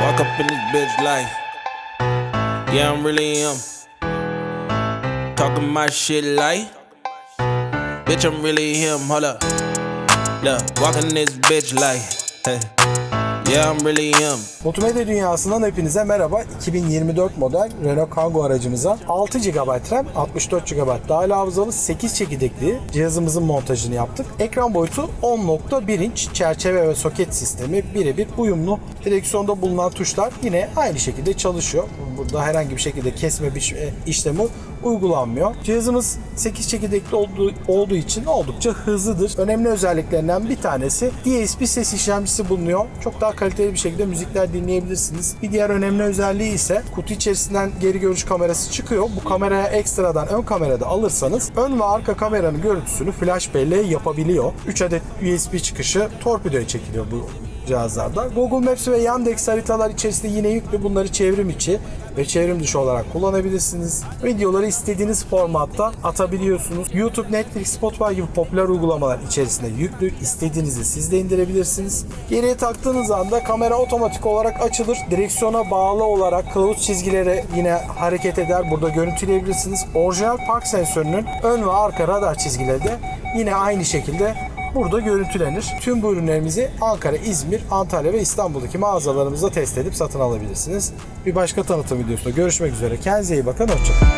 Walk up in this bitch like, yeah, I'm really him. Talking my shit like, bitch, I'm really him. Hold up, look, walking this bitch like, hey, yeah, dünyasından hepinize merhaba. 2024 model Renault Kangoo aracımıza 6 GB RAM, 64 GB dahil hafızalı 8 çekirdekli cihazımızın montajını yaptık. Ekran boyutu 10.1 inç çerçeve ve soket sistemi birebir uyumlu. Direksiyonda bulunan tuşlar yine aynı şekilde çalışıyor. Burada herhangi bir şekilde kesme biçme işlemi uygulanmıyor. Cihazımız 8 çekirdekli olduğu, olduğu için oldukça hızlıdır. Önemli özelliklerinden bir tanesi DSP ses işlemcisi bulunuyor. Çok daha kaliteli bir şekilde müzikler dinleyebilirsiniz. Bir diğer önemli özelliği ise kutu içerisinden geri görüş kamerası çıkıyor. Bu kameraya ekstradan ön kamerada alırsanız ön ve arka kameranın görüntüsünü flash belleğe yapabiliyor. 3 adet USB çıkışı torpidoya çekiliyor bu cihazlarda. Google Maps ve Yandex haritalar içerisinde yine yüklü bunları çevrim içi ve çevrim dışı olarak kullanabilirsiniz. Videoları istediğiniz formatta atabiliyorsunuz. YouTube, Netflix, Spotify gibi popüler uygulamalar içerisinde yüklü. İstediğinizi siz de indirebilirsiniz. Geriye taktığınız anda kamera otomatik olarak açılır. Direksiyona bağlı olarak kılavuz çizgileri yine hareket eder. Burada görüntüleyebilirsiniz. Orijinal park sensörünün ön ve arka radar çizgileri de yine aynı şekilde burada görüntülenir. Tüm bu ürünlerimizi Ankara, İzmir, Antalya ve İstanbul'daki mağazalarımızda test edip satın alabilirsiniz. Bir başka tanıtım videosunda görüşmek üzere. Kendinize iyi bakın. Hoşçakalın.